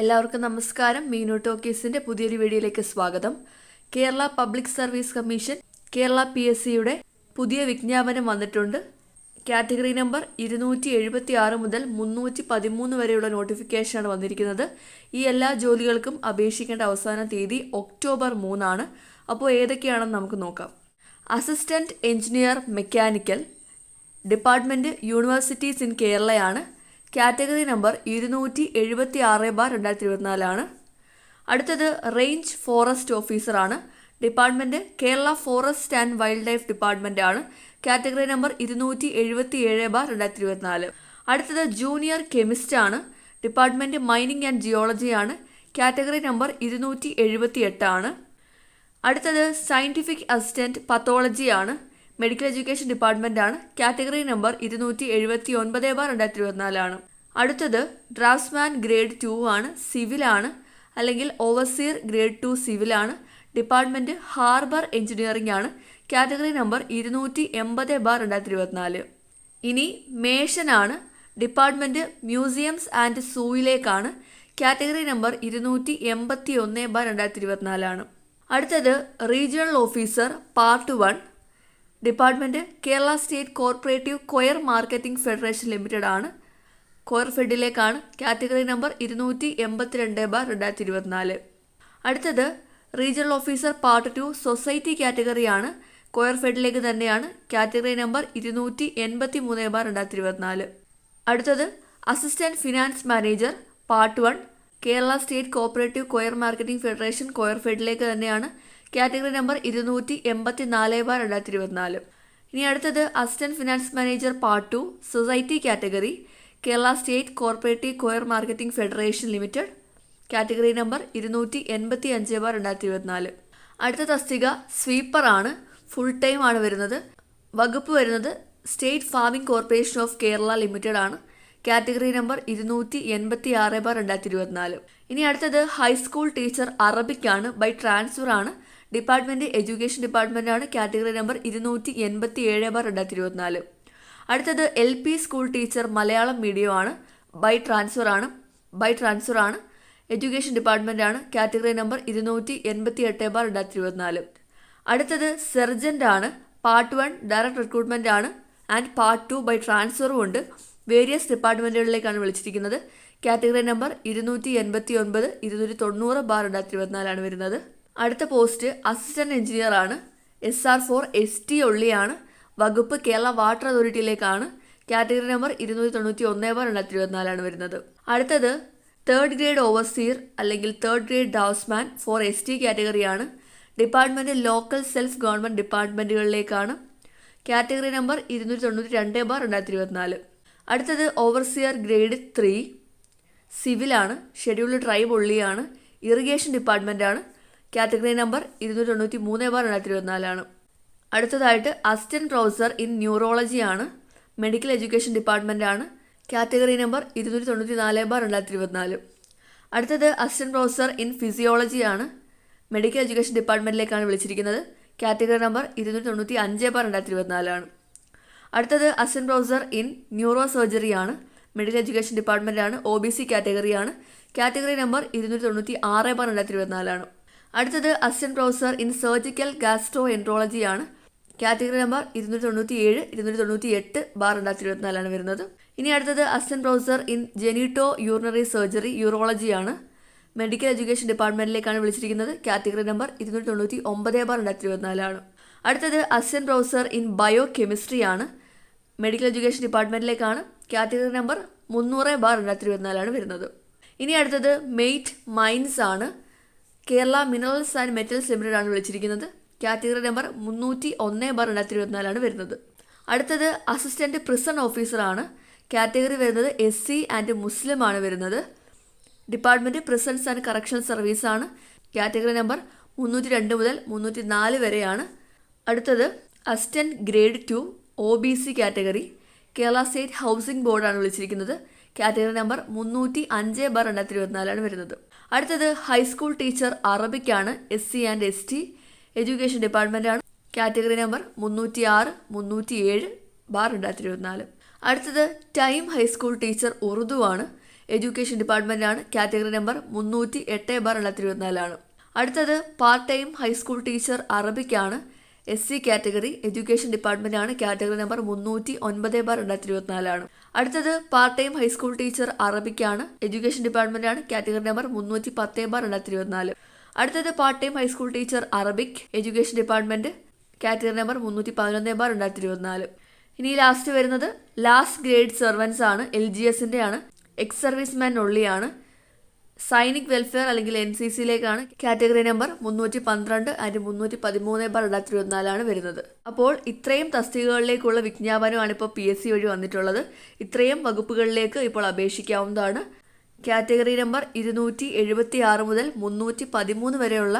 എല്ലാവർക്കും നമസ്കാരം. മീനു ടോക്കീസിന്റെ പുതിയൊരു വീഡിയോയിലേക്ക് സ്വാഗതം. Kerala public service commission Kerala P S സിയുടെ പുതിയ വിജ്ഞാപനം വന്നിട്ടുണ്ട്. കാറ്റഗറി നമ്പർ ഇരുന്നൂറ്റി എഴുപത്തി ആറ് മുതൽ മുന്നൂറ്റി പതിമൂന്ന് വരെയുള്ള നോട്ടിഫിക്കേഷനാണ് വന്നിരിക്കുന്നത്. ഈ എല്ലാ ജോലികൾക്കും അപേക്ഷിക്കേണ്ട അവസാന തീയതി ഒക്ടോബർ മൂന്നാണ്. അപ്പോൾ ഏതൊക്കെയാണെന്ന് നമുക്ക് നോക്കാം. Assistant engineer mechanical department universities in കേരളയാണ്. Category number ഇരുന്നൂറ്റി എഴുപത്തി ആറ് ബാർ രണ്ടായിരത്തി ഇരുപത്തിനാലാണ് അടുത്തത് റേഞ്ച് ഫോറസ്റ്റ് ഓഫീസറാണ്. Department Kerala forest and wildlife department ആണ് കാറ്റഗറി നമ്പർ ഇരുന്നൂറ്റി എഴുപത്തി ഏഴ് ബാർ രണ്ടായിരത്തി ഇരുപത്തിനാല് അടുത്തത് ജൂനിയർ കെമിസ്റ്റ് ആണ് ഡിപ്പാർട്ട്മെന്റ് മൈനിങ് ആൻഡ് ജിയോളജി ആണ് കാറ്റഗറി നമ്പർ ഇരുന്നൂറ്റി എഴുപത്തി എട്ടാണ് അടുത്തത് സയന്റിഫിക് അസിസ്റ്റന്റ് പത്തോളജി ആണ് മെഡിക്കൽ എഡ്യൂക്കേഷൻ ഡിപ്പാർട്ട്മെന്റ് ആണ് കാറ്റഗറി നമ്പർ ഇരുന്നൂറ്റി എഴുപത്തി ഒൻപത് ബാർ രണ്ടായിരത്തി ഇരുപത്തിനാലാണ് അടുത്തത് ഡ്രാഫ്റ്റ്സ്മാൻ ഗ്രേഡ് ടു ആണ്. സിവിലാണ്. അല്ലെങ്കിൽ ഓവർസീർ ഗ്രേഡ് ടു സിവിലാണ്. ഡിപ്പാർട്ട്മെന്റ് ഹാർബർ എഞ്ചിനീയറിംഗ് ആണ്. കാറ്റഗറി നമ്പർ ഇരുന്നൂറ്റി എൺപത് ബാർ രണ്ടായിരത്തി ഇരുപത്തിനാല് ഇനി മേഷനാണ് ഡിപ്പാർട്ട്മെന്റ് മ്യൂസിയംസ് ആൻഡ് സൂയിലേക്കാണ്. കാറ്റഗറി നമ്പർ ഇരുന്നൂറ്റി എൺപത്തി ഒന്ന് ബാർ രണ്ടായിരത്തി ഇരുപത്തിനാലാണ് അടുത്തത് regional officer part one. Department Kerala state cooperative coir marketing federation limited ആണ് കൊയർ ഫെഡിലേക്കാണ് കാറ്റഗറി നമ്പർ ഇരുന്നൂറ്റി എൺപത്തിരണ്ട് ബാർ രണ്ടായിരത്തി ഇരുപത്തിനാല് അടുത്തത് regional officer part two society കാറ്റഗറിയാണ്. Coir ഫെഡിലേക്ക് തന്നെയാണ് കാറ്റഗറി നമ്പർ ഇരുന്നൂറ്റി എൺപത്തി മൂന്ന് ബാർ രണ്ടായിരത്തി ഇരുപത്തിനാല് അടുത്തത് assistant finance manager part one Kerala state cooperative coir marketing federation coir ഫെഡിലേക്ക് തന്നെയാണ് കാറ്റഗറി നമ്പർ ഇരുന്നൂറ്റി എൺപത്തി നാല് ബാർ രണ്ടായിരത്തി ഇരുപത്തിനാല്. ഇനി അടുത്തത് assistant finance manager part two society category Kerala state cooperative coir marketing federation limited category number ഇരുന്നൂറ്റി എൺപത്തി അഞ്ച് ബാർ രണ്ടായിരത്തി ഇരുപത്തിനാല്. അടുത്ത തസ്തിക സ്വീപ്പർ ആണ് ഫുൾ ടൈം ആണ് വരുന്നത്. വകുപ്പ് വരുന്നത് state farming corporation of Kerala limited ആണ്. കാറ്റഗറി നമ്പർ ഇരുന്നൂറ്റി എൺപത്തി ആറ് ബാർ രണ്ടായിരത്തി ഇരുപത്തിനാല്. ഇനി അടുത്തത് ഹൈസ്കൂൾ ടീച്ചർ അറബിക് ആണ് ബൈ ട്രാൻസ്ഫർ ആണ്. ഡിപ്പാർട്ട്മെന്റ് എഡ്യൂക്കേഷൻ ഡിപ്പാർട്ട്മെന്റാണ് കാറ്റഗറി നമ്പർ ഇരുന്നൂറ്റി എൺപത്തി ഏഴ് ബാർ രണ്ടായിരത്തി ഇരുപത്തിനാല് അടുത്തത് L P school teacher Malayalam medium ആണ്. ബൈ ട്രാൻസ്ഫർ ആണ്. ബൈ ട്രാൻസ്ഫർ ആണ്. എഡ്യൂക്കേഷൻ ഡിപ്പാർട്ട്മെന്റാണ് കാറ്റഗറി നമ്പർ ഇരുന്നൂറ്റി എൺപത്തി എട്ട് ബാർ രണ്ടായിരത്തി ഇരുപത്തിനാല് അടുത്തത് സെർജന്റ് ആണ്. പാർട്ട് വൺ ഡയറക്ട് റിക്രൂട്ട്മെന്റ് ആണ്. ആൻഡ് പാർട്ട് ടു ബൈ ട്രാൻസ്ഫറും ഉണ്ട്. വേരിയസ് ഡിപ്പാർട്ട്മെന്റുകളിലേക്കാണ് വിളിച്ചിരിക്കുന്നത്. കാറ്റഗറി നമ്പർ ഇരുന്നൂറ്റി എൺപത്തി ഒൻപത് ഇരുന്നൂറ്റി തൊണ്ണൂറ് ബാർ രണ്ടായിരത്തി ഇരുപത്തിനാലാണ് വരുന്നത്. അടുത്ത പോസ്റ്റ് അസിസ്റ്റന്റ് എഞ്ചിനീയർ ആണ്. S R for S T ഒള്ളിയാണ് വകുപ്പ് കേരള വാട്ടർ അതോറിറ്റിയിലേക്കാണ് കാറ്റഗറി നമ്പർ ഇരുന്നൂറ്റി തൊണ്ണൂറ്റി ഒന്ന് രണ്ടായിരത്തി ഇരുപത്തിനാലാണ് വരുന്നത്. അടുത്തത് തേർഡ് ഗ്രേഡ് ഓവർസീർ അല്ലെങ്കിൽ third grade draughtsman for S T കാറ്റഗറിയാണ് department local self government ഡിപ്പാർട്ട്മെന്റുകളിലേക്കാണ് കാറ്റഗറി നമ്പർ ഇരുന്നൂറ്റി തൊണ്ണൂറ്റി രണ്ട് ബാർ രണ്ടായിരത്തി ഇരുപത്തിനാല് അടുത്തത് ഓവർസിയർ ഗ്രേഡ് ത്രീ സിവിലാണ് ഷെഡ്യൂൾഡ് ട്രൈബ് ഉള്ളിയാണ് ഇറിഗേഷൻ ഡിപ്പാർട്ട്മെന്റാണ് കാറ്റഗറി നമ്പർ ഇരുന്നൂറ്റി തൊണ്ണൂറ്റി മൂന്ന് ബാർ രണ്ടായിരത്തി ഇരുപത്തിനാലാണ് അടുത്തതായിട്ട് അസിസ്റ്റന്റ് പ്രൊഫസർ ഇൻ ന്യൂറോളജി ആണ്. മെഡിക്കൽ എഡ്യൂക്കേഷൻ ഡിപ്പാർട്ട്മെന്റ് ആണ്. കാറ്റഗറി നമ്പർ ഇരുന്നൂറ്റി തൊണ്ണൂറ്റി നാല് ബാർ രണ്ടായിരത്തി ഇരുപത്തിനാല് അടുത്തത് അസിസ്റ്റന്റ് പ്രൊഫസർ ഇൻ ഫിസിയോളജി ആണ്. മെഡിക്കൽ എഡ്യൂക്കേഷൻ ഡിപ്പാർട്ട്മെന്റിലേക്കാണ് വിളിച്ചിരിക്കുന്നത്. കാറ്റഗറി നമ്പർ ഇരുന്നൂറ്റി തൊണ്ണൂറ്റി അഞ്ച് ബാർ രണ്ടായിരത്തി ഇരുപത്തിനാലാണ് അടുത്തത് assistant professor in neuro surgery ആണ്. മെഡിക്കൽ എഡ്യൂക്കേഷൻ ഡിപ്പാർട്ട്മെന്റാണ് ഒ ബി സി കാറ്റഗറിയാണ് കാറ്റഗറി നമ്പർ ഇരുന്നൂറ്റി തൊണ്ണൂറ്റി ആറ് ബാർ രണ്ടായിരത്തി ഇരുപത്തിനാലാണ് അടുത്തത് assistant professor in surgical gastroenterology ആണ് കാറ്റഗറി നമ്പർ ഇരുന്നൂറ്റി തൊണ്ണൂറ്റി ഏഴ് ഇരുന്നൂറ്റി തൊണ്ണൂറ്റി എട്ട് ബാർ രണ്ടായിരത്തി ഇരുപത്തിനാലാണ് വരുന്നത്. ഇനി അടുത്തത് assistant professor in genito urinary surgery urology ആണ് മെഡിക്കൽ എഡ്യൂക്കേഷൻ ഡിപ്പാർട്ട്മെന്റിലേക്കാണ് വിളിച്ചിരിക്കുന്നത്. കാറ്റഗറി നമ്പർ ഇരുന്നൂറ്റി തൊണ്ണൂറ്റി ഒമ്പത് ബാർ രണ്ടായിരത്തി ഇരുപത്തിനാലാണ് അടുത്തത് assistant professor in biochemistry ആണ് മെഡിക്കൽ എഡ്യൂക്കേഷൻ ഡിപ്പാർട്ട്മെന്റിലേക്കാണ് കാറ്റഗറി നമ്പർ മുന്നൂറ് ബാർ രണ്ടായിരത്തി ഇരുപത്തിനാലാണ് വരുന്നത്. ഇനി അടുത്തത് മെയ്റ്റ് മൈൻസ് ആണ് Kerala minerals and metals limited ആണ് വിളിച്ചിരിക്കുന്നത്. കാറ്റഗറി നമ്പർ മുന്നൂറ്റി ഒന്ന് ബാർ രണ്ടായിരത്തി ഇരുപത്തിനാലാണ് വരുന്നത്. അടുത്തത് അസിസ്റ്റന്റ് പ്രിസൺ ഓഫീസറാണ് കാറ്റഗറി വരുന്നത് എസ് സി ആൻഡ് മുസ്ലിം ആണ് വരുന്നത്. Department prisons and correction service ആണ്. കാറ്റഗറി നമ്പർ മുന്നൂറ്റി രണ്ട് മുതൽ മുന്നൂറ്റി നാല് വരെയാണ്. അടുത്തത് assistant grade two O B C category Kerala state housing ബോർഡാണ് വിളിച്ചിരിക്കുന്നത്. കാറ്റഗറി നമ്പർ മുന്നൂറ്റി അഞ്ച് ബാർ രണ്ടായിരത്തി ഇരുപത്തിനാലാണ് വരുന്നത്. അടുത്തത് high school teacher അറബിക്കാണ് S C and S T education department ആണ്. കാറ്റഗറി നമ്പർ മുന്നൂറ്റി ആറ് മുന്നൂറ്റി ഏഴ് ബാർ രണ്ടായിരത്തി ഇരുപത്തിനാല്. അടുത്തത് ടൈം ഹൈസ്കൂൾ ടീച്ചർ ഉറുദു ആണ് എഡ്യൂക്കേഷൻ ആണ്. കാറ്റഗറി നമ്പർ മുന്നൂറ്റി എട്ട് ബാർ രണ്ടായിരത്തി ഇരുപത്തിനാലാണ്. അടുത്തത് part time high school teacher അറബിക്കാണ്. S C category education ആണ് കാറ്റഗറി നമ്പർ മുന്നൂറ്റി ഒൻപത് ബാർ രണ്ടായിരത്തി ഇരുപത്തിനാലാണ്. അടുത്തത് part time high school teacher അറബിക്കാണ്. Education ഡിപ്പാർട്ട്മെന്റാണ് കാറ്റഗറി നമ്പർ മുന്നൂറ്റി പത്ത് ബാർ രണ്ടായിരത്തി ഇരുപത്തിനാല്. അടുത്തത് part time high school teacher Arabic education department category number മുന്നൂറ്റി പതിനൊന്ന് ബാർ രണ്ടായിരത്തി ഇരുപത്തിനാല്. ഇനി ലാസ്റ്റ് വരുന്നത് ലാസ്റ്റ് ഗ്രേഡ് സെർവൻസ് ആണ് എൽ ജി എസിന്റെ ആണ് എക്സ് സർവീസ് മാൻ ഒള്ളിയാണ് സൈനിക് വെൽഫെയർ അല്ലെങ്കിൽ എൻ സി സിയിലേക്കാണ് കാറ്റഗറി നമ്പർ മുന്നൂറ്റി പന്ത്രണ്ട് അതിന്റെ മുന്നൂറ്റി പതിമൂന്ന് ബാർ രണ്ടായിരത്തി ഇരുപത്തിനാലാണ് വരുന്നത്. അപ്പോൾ ഇത്രയും തസ്തികകളിലേക്കുള്ള വിജ്ഞാപനമാണ് ഇപ്പോൾ പി എസ് സി വഴി വന്നിട്ടുള്ളത്. ഇത്രയും വകുപ്പുകളിലേക്ക് ഇപ്പോൾ അപേക്ഷിക്കാവുന്നതാണ്. കാറ്റഗറി നമ്പർ ഇരുന്നൂറ്റി എഴുപത്തി ആറ് മുതൽ മുന്നൂറ്റി പതിമൂന്ന് വരെയുള്ള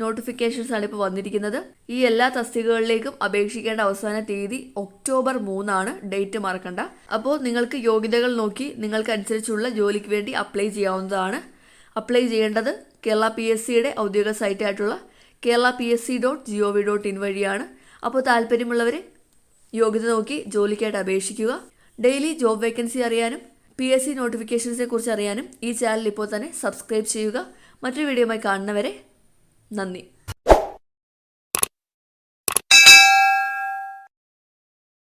നോട്ടിഫിക്കേഷൻസ് ആണ് ഇപ്പോൾ വന്നിരിക്കുന്നത്. ഈ എല്ലാ തസ്തികകളിലേക്കും അപേക്ഷിക്കേണ്ട അവസാന തീയതി ഒക്ടോബർ മൂന്നാണ്. ഡേറ്റ് മറക്കണ്ട. അപ്പോൾ നിങ്ങൾക്ക് യോഗ്യതകൾ നോക്കി നിങ്ങൾക്ക് അനുസരിച്ചുള്ള ജോലിക്ക് വേണ്ടി അപ്ലൈ ചെയ്യാവുന്നതാണ്. അപ്ലൈ ചെയ്യേണ്ടത് കേരള പി എസ് സിയുടെ ഔദ്യോഗിക സൈറ്റായിട്ടുള്ള Kerala P S C dot G O V dot in വഴിയാണ്. അപ്പോൾ താല്പര്യമുള്ളവർ യോഗ്യത നോക്കി ജോലിക്കായിട്ട് അപേക്ഷിക്കുക. ഡെയിലി ജോബ് വേക്കൻസി അറിയാനും പി എസ് സി നോട്ടിഫിക്കേഷൻസിനെ കുറിച്ച് അറിയാനും ഈ ചാനൽ ഇപ്പോൾ തന്നെ സബ്സ്ക്രൈബ് ചെയ്യുക. മറ്റൊരു വീഡിയോയുമായി കാണുന്നവരെ 那你